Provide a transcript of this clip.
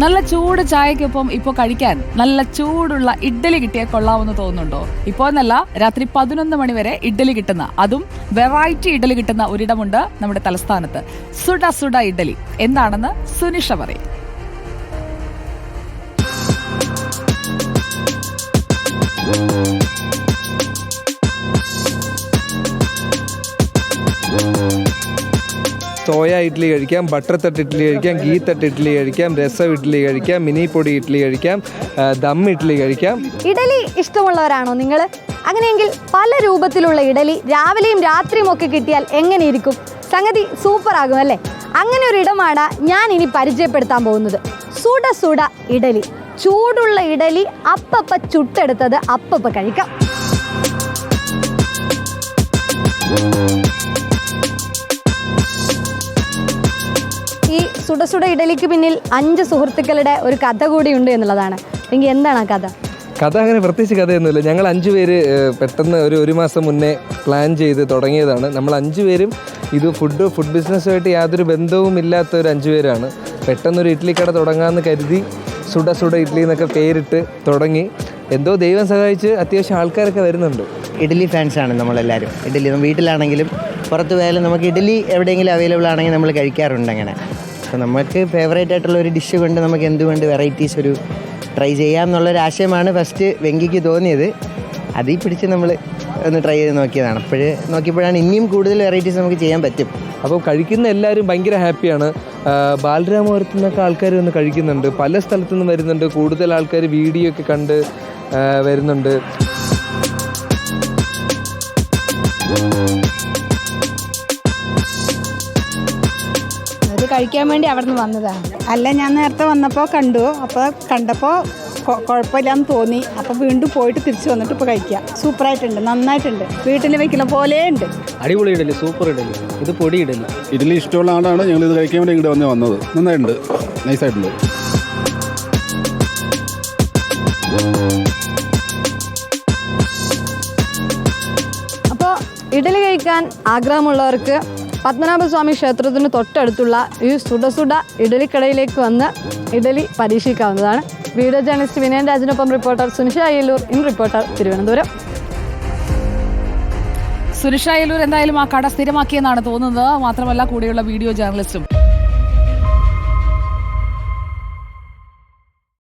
നല്ല ചൂട് ചായക്കൊപ്പം ഇപ്പോൾ കഴിക്കാൻ നല്ല ചൂടുള്ള ഇഡ്ഡലി കിട്ടിയാൽ കൊള്ളാമെന്ന് തോന്നുന്നുണ്ടോ? ഇപ്പോൾ എന്നല്ല രാത്രി പതിനൊന്ന് മണി വരെ ഇഡ്ഡലി കിട്ടുന്ന അതും വെറൈറ്റി ഇഡ്ഡലി കിട്ടുന്ന ഒരിടമുണ്ട് നമ്മുടെ തലസ്ഥാനത്ത്. സുഡ സുഡ ഇഡ്ഡലി. എന്താണെന്ന് സുനിഷ പറയും. സോയ ഇഡ്ഡലി കഴിക്കാം ബട്ടർ തട്ട് ഇഡ്ഡലി കഴിക്കാം ഗീ തട്ട് ഇഡ്ഡലി കഴിക്കാം രസം ഇഡ്ഡലി കഴിക്കാം മിനി പൊടി ഇഡ്ഡലി കഴിക്കാം ദം ഇഡ്ഡലി കഴിക്കാം. ഇഡലി ഇഷ്ടമുള്ളവരാണോ നിങ്ങൾ അങ്ങനെയെങ്കിൽ പല രൂപത്തിലുള്ള ഇഡലി രാവിലെയും രാത്രിയും ഒക്കെ കിട്ടിയാൽ എങ്ങനെയിരിക്കും സംഗതി സൂപ്പർ ആകും അല്ലേ? അങ്ങനെ ഒരു ഇടമാണ് ഞാൻ ഇനി പരിചയപ്പെടുത്താൻ പോകുന്നത്. സുട സുട ഇഡലി. ചൂടുള്ള ഇഡലി അപ്പപ്പ ചുട്ടെടുത്തത് അപ്പപ്പ കഴിക്കാം. സുഡ ഇഡലിക്ക് പിന്നിൽ അഞ്ച് സുഹൃത്തുക്കളുടെ ഒരു കഥ കൂടിയുണ്ട് എന്നുള്ളതാണ്. എങ്കിൽ എന്താണ് ആ കഥ? കഥ അങ്ങനെ പ്രത്യേകിച്ച് കഥയൊന്നുമില്ല ഞങ്ങൾ അഞ്ചു പേര് പെട്ടെന്ന് ഒരു ഒരു മാസം മുന്നേ പ്ലാൻ ചെയ്ത് തുടങ്ങിയതാണ്. നമ്മൾ അഞ്ചു പേരും ഇത് ഫുഡ് ഫുഡ് ബിസിനസ്സുമായിട്ട് യാതൊരു ബന്ധവും ഇല്ലാത്ത ഒരു അഞ്ചു പേരാണ്. പെട്ടെന്നൊരു ഇഡ്ഡലി കട തുടങ്ങാമെന്ന് കരുതി സുട സുട ഇഡ്ഡലി എന്നൊക്കെ പേരിട്ട് തുടങ്ങി. എന്തോ ദൈവം സഹായിച്ച് അത്യാവശ്യം ആൾക്കാരൊക്കെ വരുന്നുണ്ട്. ഫാൻസ് ഫാൻസാണ് നമ്മളെല്ലാവരും ഇഡ്ഡലി നമ്മ വീട്ടിലാണെങ്കിലും പുറത്ത് പോയാലും നമുക്ക് ഇഡ്ഡലി എവിടെയെങ്കിലും അവൈലബിൾ ആണെങ്കിൽ നമ്മൾ കഴിക്കാറുണ്ട് അങ്ങനെ. അപ്പോൾ നമുക്ക് ഫേവറേറ്റ് ആയിട്ടുള്ള ഒരു ഡിഷ് കൊണ്ട് നമുക്ക് എന്തുകൊണ്ട് വെറൈറ്റീസ് ഒരു ട്രൈ ചെയ്യാം എന്നുള്ളൊരു ആശയമാണ് ഫസ്റ്റ് വെങ്കിക്ക് തോന്നിയത്. അതിൽ പിടിച്ച് നമ്മൾ ഒന്ന് ട്രൈ ചെയ്ത് നോക്കിയതാണ്. അപ്പോൾ നോക്കിയപ്പോഴാണ് ഇനിയും കൂടുതൽ വെറൈറ്റീസ് നമുക്ക് ചെയ്യാൻ പറ്റും. അപ്പോൾ കഴിക്കുന്ന എല്ലാവരും ഭയങ്കര ഹാപ്പിയാണ് ബാലരാമപുരത്തു നിന്നൊക്കെ ആൾക്കാർ വന്ന് കഴിക്കുന്നുണ്ട്. പല സ്ഥലത്തു നിന്നും വരുന്നുണ്ട്. കൂടുതൽ ആൾക്കാർ വീഡിയോ ഒക്കെ കണ്ട് വരുന്നുണ്ട്. കഴിക്കാൻ വേണ്ടി അവിടെ നിന്ന് വന്നതാണ്. അല്ല ഞാൻ നേരത്തെ വന്നപ്പോൾ കണ്ടു. അപ്പോൾ കണ്ടപ്പോൾ കുഴപ്പമില്ലാന്ന് തോന്നി. അപ്പോൾ വീണ്ടും പോയിട്ട് തിരിച്ചു വന്നിട്ട് ഇപ്പോൾ കഴിക്കാം. സൂപ്പറായിട്ടുണ്ട് നന്നായിട്ടുണ്ട്. വീട്ടിൽ വെക്കുന്ന പോലെ ഉണ്ട്. അടിപൊളി ഇഡലി സൂപ്പർ ഇഡലി. ഇത് പൊടി ഇഡലി. ഇഡലി ഇഷ്ടമുള്ള ആളാണ്. ഞങ്ങൾ ഇത് കഴിക്കാൻ വേണ്ടി ഇങ്ങോട്ട് വന്ന് വന്നത്. നന്നായിട്ടുണ്ട്. നൈസായിട്ടുണ്ട്. അപ്പോൾ ഇഡലി കഴിക്കാൻ ആഗ്രഹമുള്ളവർക്ക് പത്മനാഭസ്വാമി ക്ഷേത്രത്തിന് തൊട്ടടുത്തുള്ള ഈ സുഡ ഇഡലിക്കടയിലേക്ക് വന്ന് ഇഡലി പരീക്ഷിക്കാവുന്നതാണ്. വീഡിയോ ജേർണലിസ്റ്റ് വിനയൻ രാജനൊപ്പം reporter Sunisha Ayyallur. In reporter Thiruvananthapuram. Sunisha Ayyallur എന്തായാലും ആ കട സ്ഥിരമാക്കിയെന്നാണ് തോന്നുന്നത്. മാത്രമല്ല കൂടെയുള്ള വീഡിയോ ജേർണലിസ്റ്റും